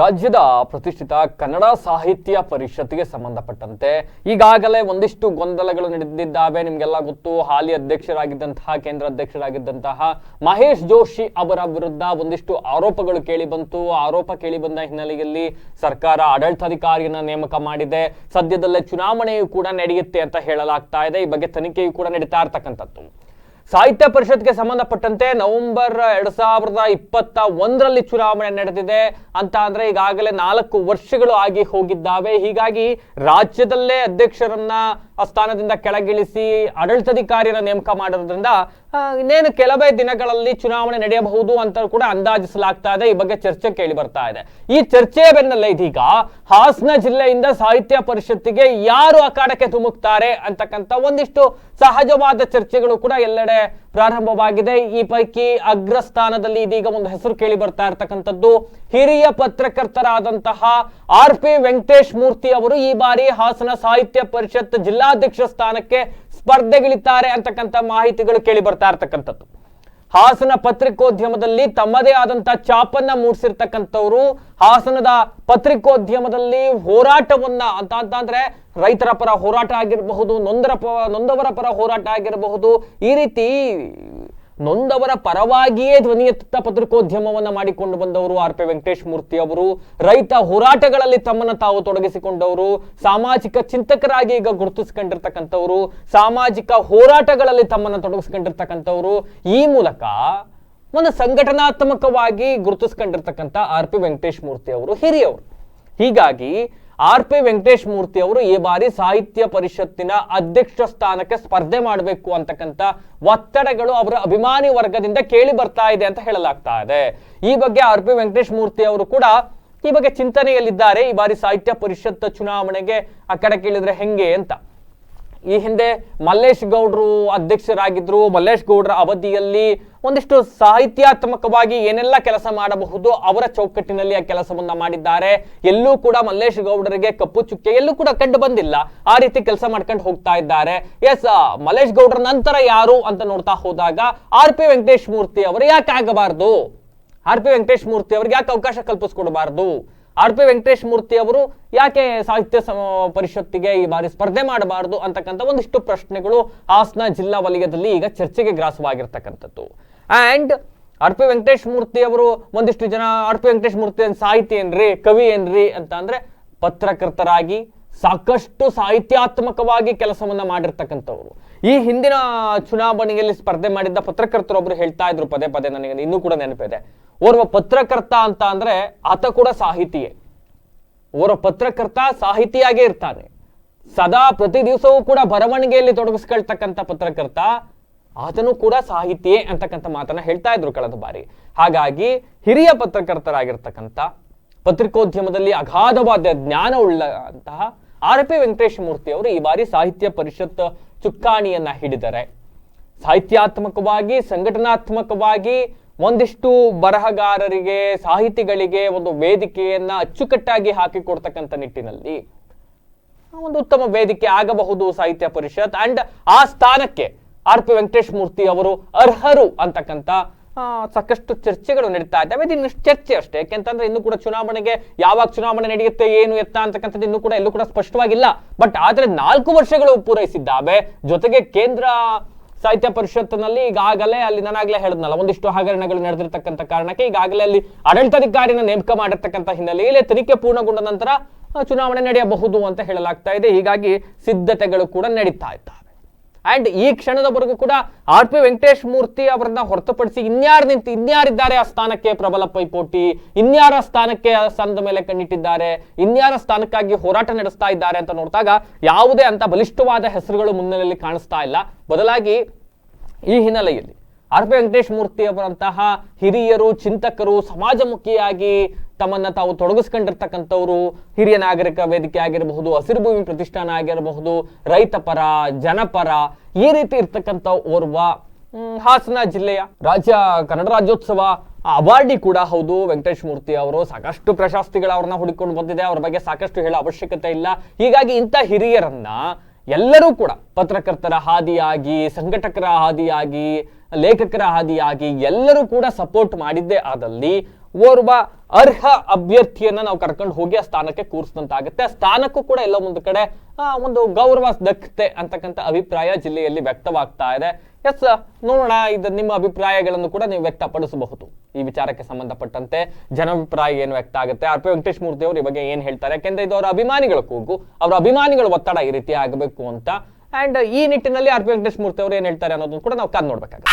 ರಾಜ್ಯದ ಪ್ರತಿಷ್ಠಿತ ಕನ್ನಡ ಸಾಹಿತ್ಯ ಪರಿಷತ್ಗೆ ಸಂಬಂಧಪಟ್ಟಂತೆ ಈಗಾಗಲೇ ಒಂದಿಷ್ಟು ಗೊಂದಲಗಳು ನಡೆದಿದ್ದಾವೆ. ನಿಮಗೆಲ್ಲ ಗೊತ್ತು, ಹಾಲಿ ಅಧ್ಯಕ್ಷರಾಗಿದ್ದಂತಹ, ಕೇಂದ್ರ ಅಧ್ಯಕ್ಷರಾಗಿದ್ದಂತಹ ಮಹೇಶ್ ಜೋಶಿ ಅವರ ವಿರುದ್ಧ ಒಂದಿಷ್ಟು ಆರೋಪಗಳು ಕೇಳಿ ಬಂತು. ಆರೋಪ ಕೇಳಿ ಬಂದ ಹಿನ್ನೆಲೆಯಲ್ಲಿ ಸರ್ಕಾರ ಆಡಳಿತಾಧಿಕಾರಿಯನ್ನ ನೇಮಕ ಮಾಡಿದೆ. ಸದ್ಯದಲ್ಲೇ ಚುನಾವಣೆಯು ಕೂಡ ನಡೆಯುತ್ತೆ ಅಂತ ಹೇಳಲಾಗ್ತಾ ಇದೆ. ಈ ಬಗ್ಗೆ ತನಿಖೆಯು ಕೂಡ ನಡೀತಾ ಇರ್ತಕ್ಕಂಥದ್ದು. ಸಾಹಿತ್ಯ ಪರಿಷತ್ಗೆ ಸಂಬಂಧಪಟ್ಟಂತೆ ನವೆಂಬರ್ ಎರಡ್ ಸಾವಿರದ ಇಪ್ಪತ್ತ ಒಂದರಲ್ಲಿ ಚುನಾವಣೆ ನಡೆದಿದೆ ಅಂತ ಅಂದ್ರೆ ಈಗಾಗಲೇ ನಾಲ್ಕು ವರ್ಷಗಳು ಆಗಿ ಹೋಗಿದ್ದಾವೆ. ಹೀಗಾಗಿ ರಾಜ್ಯದಲ್ಲೇ ಅಧ್ಯಕ್ಷರನ್ನ ಆ ಸ್ಥಾನದಿಂದ ಕೆಳಗಿಳಿಸಿ ಆಡಳಿತಾಧಿಕಾರಿಯನ್ನು ನೇಮಕ ಮಾಡೋದ್ರಿಂದ ಇನ್ನೇನು ಕೆಲವೇ ದಿನಗಳಲ್ಲಿ ಚುನಾವಣೆ ನಡೆಯಬಹುದು ಅಂತ ಕೂಡ ಅಂದಾಜಿಸಲಾಗ್ತಾ ಇದೆ. ಈ ಬಗ್ಗೆ ಚರ್ಚೆ ಕೇಳಿ ಬರ್ತಾ ಇದೆ. ಈ ಚರ್ಚೆಯ ಬೆನ್ನಲ್ಲೇ ಇದೀಗ ಹಾಸನ ಜಿಲ್ಲೆಯಿಂದ ಸಾಹಿತ್ಯ ಪರಿಷತ್ತಿಗೆ ಯಾರು ಅಖಾಡಕ್ಕೆ ಧುಮುಕ್ತಾರೆ ಅಂತಕ್ಕಂಥ ಒಂದಿಷ್ಟು ಸಹಜವಾದ ಚರ್ಚೆಗಳು ಕೂಡ ಎಲ್ಲೆಡೆ ಪ್ರಾರಂಭವಾಗಿದೆ. ಈ ಪೈಕಿ ಅಗ್ರಸ್ಥಾನದಲ್ಲಿ ಇದೀಗ ಒಂದು ಹೆಸರು ಕೇಳಿ ಬರ್ತಾ ಇರತಕ್ಕಂಥದ್ದು. ಹಿರಿಯ ಪತ್ರಕರ್ತರಾದಂತಹ ಆರ್ ಪಿ ವೆಂಕಟೇಶ್ ಮೂರ್ತಿ ಅವರು ಈ ಬಾರಿ ಹಾಸನ ಸಾಹಿತ್ಯ ಪರಿಷತ್ ಜಿಲ್ಲಾಧ್ಯಕ್ಷ ಸ್ಥಾನಕ್ಕೆ ಸ್ಪರ್ಧೆಗಿಳಿತಾರೆ ಅಂತಕ್ಕಂಥ ಮಾಹಿತಿಗಳು ಕೇಳಿ ಬರ್ತಾ ಇರ್ತಕ್ಕಂಥದ್ದು. ಹಾಸನ ಪತ್ರಿಕೋದ್ಯಮದಲ್ಲಿ ತಮ್ಮದೇ ಆದಂತ ಚಾಪನ್ನ ಮೂಡಿಸಿರ್ತಕ್ಕಂಥವ್ರು ಹಾಸನದ ಪತ್ರಿಕೋದ್ಯಮದಲ್ಲಿ ಹೋರಾಟವನ್ನ ಅಂತ ಅಂತ ಅಂದ್ರೆ ರೈತರ ಪರ ಹೋರಾಟ ಆಗಿರಬಹುದು, ನೊಂದರ ನೊಂದವರ ಪರ ಹೋರಾಟ ಆಗಿರಬಹುದು, ಈ ರೀತಿ ನೊಂದವರ ಪರವಾಗಿಯೇ ಧ್ವನಿ ಎತ್ತ ಪತ್ರಿಕೋದ್ಯಮವನ್ನ ಮಾಡಿಕೊಂಡು ಬಂದವರು ಆರ್ ಪಿ ವೆಂಕಟೇಶ್ ಮೂರ್ತಿ ಅವರು. ರೈತ ಹೋರಾಟಗಳಲ್ಲಿ ತಮ್ಮನ್ನ ತಾವು ತೊಡಗಿಸಿಕೊಂಡವರು. ಸಾಮಾಜಿಕ ಚಿಂತಕರಾಗಿ ಈಗ ಗುರುತಿಸಿಕೊಂಡಿರ್ತಕ್ಕಂಥವ್ರು. ಸಾಮಾಜಿಕ ಹೋರಾಟಗಳಲ್ಲಿ ತಮ್ಮನ್ನ ತೊಡಗಿಸಿಕೊಂಡಿರ್ತಕ್ಕಂಥವ್ರು. ಈ ಮೂಲಕ ಒಂದು ಸಂಘಟನಾತ್ಮಕವಾಗಿ ಗುರುತಿಸ್ಕೊಂಡಿರ್ತಕ್ಕಂಥ ಆರ್ ಪಿ ವೆಂಕಟೇಶ್ ಮೂರ್ತಿ ಅವರು ಹಿರಿಯವರು. ಹೀಗಾಗಿ ಆರ್ ಪಿ ವೆಂಕಟೇಶ್ ಮೂರ್ತಿ ಅವರು ಈ ಬಾರಿ ಸಾಹಿತ್ಯ ಪರಿಷತ್ತಿನ ಅಧ್ಯಕ್ಷ ಸ್ಥಾನಕ್ಕೆ ಸ್ಪರ್ಧೆ ಮಾಡಬೇಕು ಅಂತಕ್ಕಂಥ ಒತ್ತಡಗಳು ಅವರ ಅಭಿಮಾನಿ ವರ್ಗದಿಂದ ಕೇಳಿ ಬರ್ತಾ ಇದೆ ಅಂತ ಹೇಳಲಾಗ್ತಾ ಇದೆ. ಈ ಬಗ್ಗೆ ಆರ್ ಪಿ ವೆಂಕಟೇಶ್ ಮೂರ್ತಿ ಅವರು ಕೂಡ ಈ ಬಗ್ಗೆ ಚಿಂತನೆಯಲ್ಲಿದ್ದಾರೆ. ಈ ಬಾರಿ ಸಾಹಿತ್ಯ ಪರಿಷತ್ ಚುನಾವಣೆಗೆ ಆ ಕಡೆ ಕೇಳಿದ್ರೆ ಹೆಂಗೆ ಅಂತ. ಈ ಹಿಂದೆ ಮಲ್ಲೇಶ್ ಗೌಡ್ರು ಅಧ್ಯಕ್ಷರಾಗಿದ್ರು. ಮಲ್ಲೇಶ್ ಗೌಡ್ರ ಅವಧಿಯಲ್ಲಿ ಒಂದಿಷ್ಟು ಸಾಹಿತ್ಯಾತ್ಮಕವಾಗಿ ಏನೆಲ್ಲ ಕೆಲಸ ಮಾಡಬಹುದು, ಅವರ ಚೌಕಟ್ಟಿನಲ್ಲಿ ಆ ಕೆಲಸವನ್ನ ಮಾಡಿದ್ದಾರೆ. ಎಲ್ಲೂ ಕೂಡ ಮಲ್ಲೇಶ್ ಗೌಡರಿಗೆ ಕಪ್ಪು ಚುಕ್ಕೆ ಎಲ್ಲೂ ಕೂಡ ಕಂಡು ಬಂದಿಲ್ಲ. ಆ ರೀತಿ ಕೆಲಸ ಮಾಡ್ಕೊಂಡು ಹೋಗ್ತಾ ಇದ್ದಾರೆ. ಎಸ್ ಮಲ್ಲೇಶ್ ಗೌಡ್ರ ನಂತರ ಯಾರು ಅಂತ ನೋಡ್ತಾ ಹೋದಾಗ ಆರ್ ಪಿ ವೆಂಕಟೇಶ್ ಮೂರ್ತಿ ಅವರು ಯಾಕೆ ಆಗಬಾರ್ದು? ಆರ್ ಪಿ ವೆಂಕಟೇಶ್ ಮೂರ್ತಿ ಅವ್ರಿಗೆ ಯಾಕೆ ಅವಕಾಶ ಕಲ್ಪಿಸ್ಕೊಡಬಾರ್ದು? ಆರ್ ಪಿ ವೆಂಕಟೇಶ್ ಮೂರ್ತಿ ಅವರು ಯಾಕೆ ಸಾಹಿತ್ಯ ಪರಿಷತ್ತಿಗೆ ಈ ಬಾರಿ ಸ್ಪರ್ಧೆ ಮಾಡಬಾರದು ಅಂತಕ್ಕಂಥ ಒಂದಿಷ್ಟು ಪ್ರಶ್ನೆಗಳು ಹಾಸನ ಜಿಲ್ಲಾ ವಲಯದಲ್ಲಿ ಈಗ ಚರ್ಚೆಗೆ ಗ್ರಾಸವಾಗಿರ್ತಕ್ಕಂಥದ್ದು. And R P Venkatesh Murthy ಅವರು ಒಂದಿಷ್ಟು ಜನ, ಆರ್ ಪಿ ವೆಂಕಟೇಶ್ ಮೂರ್ತಿ ಸಾಹಿತಿ ಏನ್ರಿ, ಕವಿ ಏನ್ರಿ ಅಂತ ಅಂದ್ರೆ ಪತ್ರಕರ್ತರಾಗಿ ಸಾಕಷ್ಟು ಸಾಹಿತ್ಯಾತ್ಮಕವಾಗಿ ಕೆಲಸವನ್ನ ಮಾಡಿರ್ತಕ್ಕಂಥವ್ರು. ಈ ಹಿಂದಿನ ಚುನಾವಣೆಯಲ್ಲಿ ಸ್ಪರ್ಧೆ ಮಾಡಿದ್ದ ಪತ್ರಕರ್ತರೊಬ್ರು ಹೇಳ್ತಾ ಇದ್ರು ಪದೇ ಪದೇ ನನಗೆ, ಇನ್ನೂ ಕೂಡ ನೆನಪಿದೆ. ಓರ್ವ ಪತ್ರಕರ್ತ ಅಂತ ಅಂದ್ರೆ ಆತ ಕೂಡ ಸಾಹಿತಿಯೇ. ಓರ್ವ ಪತ್ರಕರ್ತ ಸಾಹಿತಿಯಾಗೇ ಇರ್ತಾನೆ. ಸದಾ ಪ್ರತಿ ದಿವಸವೂ ಕೂಡ ಬರವಣಿಗೆಯಲ್ಲಿ ತೊಡಗಿಸ್ಕೊಳ್ತಕ್ಕಂಥ ಪತ್ರಕರ್ತ ಆತನು ಕೂಡ ಸಾಹಿತಿಯೇ ಅಂತಕ್ಕಂಥ ಮಾತನ್ನ ಹೇಳ್ತಾ ಇದ್ರು ಕಳೆದ ಬಾರಿ. ಹಾಗಾಗಿ ಹಿರಿಯ ಪತ್ರಕರ್ತರಾಗಿರ್ತಕ್ಕಂಥ ಪತ್ರಿಕೋದ್ಯಮದಲ್ಲಿ ಅಗಾಧವಾದ ಜ್ಞಾನ ಉಳ್ಳಂತಹ ಆರ್ ಪಿ ವೆಂಕಟೇಶ್ ಮೂರ್ತಿ ಅವರು ಈ ಬಾರಿ ಸಾಹಿತ್ಯ ಪರಿಷತ್ ಚುಕ್ಕಾಣಿಯನ್ನ ಹಿಡಿದರೆ. ಸಾಹಿತ್ಯಾತ್ಮಕವಾಗಿ, ಸಂಘಟನಾತ್ಮಕವಾಗಿ ಒಂದಿಷ್ಟು ಬರಹಗಾರರಿಗೆ, ಸಾಹಿತಿಗಳಿಗೆ ಒಂದು ವೇದಿಕೆಯನ್ನ ಅಚ್ಚುಕಟ್ಟಾಗಿ ಹಾಕಿಕೊಡ್ತಕ್ಕಂಥ ನಿಟ್ಟಿನಲ್ಲಿ ಒಂದು ಉತ್ತಮ ವೇದಿಕೆ ಆಗಬಹುದು ಸಾಹಿತ್ಯ ಪರಿಷತ್. ಅಂಡ್ ಆ ಸ್ಥಾನಕ್ಕೆ ಆರ್ ಪಿ ವೆಂಕಟೇಶ್ ಮೂರ್ತಿ ಅವರು ಅರ್ಹರು ಅಂತಕ್ಕಂಥ ಸಾಕಷ್ಟು ಚರ್ಚೆಗಳು ನಡೀತಾ ಇದ್ದಾವೆ. ಇದು ಚರ್ಚೆ ಅಷ್ಟೇ. ಯಾಕೆಂತಂದ್ರೆ ಇನ್ನು ಕೂಡ ಚುನಾವಣೆಗೆ ಯಾವಾಗ ಚುನಾವಣೆ ನಡೆಯುತ್ತೆ, ಏನು ಎತ್ತ ಅಂತಕ್ಕಂಥದ್ದು ಇನ್ನೂ ಕೂಡ ಎಲ್ಲೂ ಕೂಡ ಸ್ಪಷ್ಟವಾಗಿಲ್ಲ. ಬಟ್ ಆದ್ರೆ ನಾಲ್ಕು ವರ್ಷಗಳು ಪೂರೈಸಿದ್ದಾವೆ. ಜೊತೆಗೆ ಕೇಂದ್ರ ಸಾಹಿತ್ಯ ಪರಿಷತ್ನಲ್ಲಿ ಈಗಾಗಲೇ ಅಲ್ಲಿ ನಾನಾಗ್ಲೇ ಹೇಳಿದ್ನಲ್ಲ, ಒಂದಿಷ್ಟು ಹಗರಣಗಳು ನಡೆದಿರ್ತಕ್ಕಂಥ ಕಾರಣಕ್ಕೆ ಈಗಾಗಲೇ ಅಲ್ಲಿ ಆಡಳಿತಾಧಿಕಾರಿನ ನೇಮಕ ಮಾಡಿರ್ತಕ್ಕಂಥ ಹಿನ್ನೆಲೆಯಲ್ಲಿ ತನಿಖೆ ಪೂರ್ಣಗೊಂಡ ನಂತರ ಚುನಾವಣೆ ನಡೆಯಬಹುದು ಅಂತ ಹೇಳಲಾಗ್ತಾ ಇದೆ. ಹೀಗಾಗಿ ಸಿದ್ಧತೆಗಳು ಕೂಡ ನಡೀತಾ ಇದ್ದಾವೆ. ಅಂಡ್ ಈ ಕ್ಷಣದವರೆಗೂ ಕೂಡ ಆರ್ ಪಿ ವೆಂಕಟೇಶ್ ಮೂರ್ತಿ ಅವರನ್ನ ಹೊರತುಪಡಿಸಿ ಇನ್ಯಾರು ನಿಂತು ಇನ್ಯಾರಿದ್ದಾರೆ ಆ ಸ್ಥಾನಕ್ಕೆ ಪ್ರಬಲ ಪೈಪೋಟಿ? ಇನ್ಯಾರ ಸ್ಥಾನಕ್ಕೆ ಸ್ಥಾನದ ಮೇಲೆ ಕಣ್ಣಿಟ್ಟಿದ್ದಾರೆ? ಇನ್ಯಾರ ಸ್ಥಾನಕ್ಕಾಗಿ ಹೋರಾಟ ನಡೆಸ್ತಾ ಇದ್ದಾರೆ ಅಂತ ನೋಡಿದಾಗ ಯಾವುದೇ ಅಂತ ಬಲಿಷ್ಠವಾದ ಹೆಸರುಗಳು ಮುನ್ನೆಲೆಯಲ್ಲಿ ಕಾಣಿಸ್ತಾ ಇಲ್ಲ. ಬದಲಾಗಿ ಈ ಹಿನ್ನೆಲೆಯಲ್ಲಿ ಆರ್ ಪಿ ವೆಂಕಟೇಶ್ ಮೂರ್ತಿ ಅವರಂತಹ ಹಿರಿಯರು, ಚಿಂತಕರು, ಸಮಾಜಮುಖಿಯಾಗಿ ತಮ್ಮನ್ನ ತಾವು ತೊಡಗಿಸ್ಕೊಂಡಿರ್ತಕ್ಕಂಥವ್ರು ಹಿರಿಯ ನಾಗರಿಕ ವೇದಿಕೆ ಆಗಿರಬಹುದು, ಹಸಿರು ಭೂಮಿ ಪ್ರತಿಷ್ಠಾನ ಆಗಿರಬಹುದು, ರೈತ ಪರ ಜನಪರ ಈ ರೀತಿ ಇರ್ತಕ್ಕಂಥ ಓರ್ವ ಹಾಸನ ಜಿಲ್ಲೆಯ ರಾಜ್ಯ ಕನ್ನಡ ರಾಜ್ಯೋತ್ಸವ ಅವಾರ್ಡಿ ಕೂಡ ಹೌದು. ವೆಂಕಟೇಶ್ ಮೂರ್ತಿ ಅವರು ಸಾಕಷ್ಟು ಪ್ರಶಸ್ತಿಗಳ ಅವ್ರನ್ನ ಹುಡುಕೊಂಡು ಬಂದಿದೆ. ಅವ್ರ ಬಗ್ಗೆ ಸಾಕಷ್ಟು ಹೇಳೋ ಅವಶ್ಯಕತೆ ಇಲ್ಲ. ಹೀಗಾಗಿ ಇಂಥ ಹಿರಿಯರನ್ನ ಎಲ್ಲರೂ ಕೂಡ ಪತ್ರಕರ್ತರ ಹಾದಿಯಾಗಿ, ಸಂಘಟಕರ ಹಾದಿಯಾಗಿ, ಲೇಖಕರ ಹಾದಿಯಾಗಿ ಎಲ್ಲರೂ ಕೂಡ ಸಪೋರ್ಟ್ ಮಾಡಿದ್ದೇ ಆದಲ್ಲಿ ಓರ್ವ ಅರ್ಹ ಅಭ್ಯರ್ಥಿಯನ್ನ ನಾವು ಕರ್ಕೊಂಡು ಹೋಗಿ ಆ ಸ್ಥಾನಕ್ಕೆ ಕೂರಿಸಿದಂತಾಗುತ್ತೆ. ಆ ಸ್ಥಾನಕ್ಕೂ ಕೂಡ ಎಲ್ಲ ಒಂದು ಕಡೆ ಒಂದು ಗೌರವ ದಕ್ಕತೆ ಅಂತಕ್ಕಂಥ ಅಭಿಪ್ರಾಯ ಜಿಲ್ಲೆಯಲ್ಲಿ ವ್ಯಕ್ತವಾಗ್ತಾ ಇದೆ. ಎಸ್, ನೋಡೋಣ, ಇದು ನಿಮ್ಮ ಅಭಿಪ್ರಾಯಗಳನ್ನು ಕೂಡ ನೀವು ವ್ಯಕ್ತಪಡಿಸಬಹುದು. ಈ ವಿಚಾರಕ್ಕೆ ಸಂಬಂಧಪಟ್ಟಂತೆ ಜನಾಭಿಪ್ರಾಯ ಏನು ವ್ಯಕ್ತ ಆಗುತ್ತೆ? ಆರ್ ಪಿ ವೆಂಕಟೇಶ್ ಮೂರ್ತಿ ಅವರು ಈ ಬಗ್ಗೆ ಏನ್ ಹೇಳ್ತಾರೆ? ಯಾಕೆಂದ್ರೆ ಇದು ಅವರ ಅಭಿಮಾನಿಗಳ ಕೂಗು. ಅವರ ಅಭಿಮಾನಿಗಳ ಒತ್ತಡ ಈ ರೀತಿ ಆಗಬೇಕು ಅಂತ. ಅಂಡ್ ಈ ನಿಟ್ಟಿನಲ್ಲಿ ಆರ್ ಪಿ ವೆಂಕಟೇಶ್ ಮೂರ್ತಿ ಅವರು ಏನು ಹೇಳ್ತಾರೆ ಅನ್ನೋದನ್ನು ಕೂಡ ನಾವು ಕಾದ್ ನೋಡ್ಬೇಕಾಗುತ್ತೆ.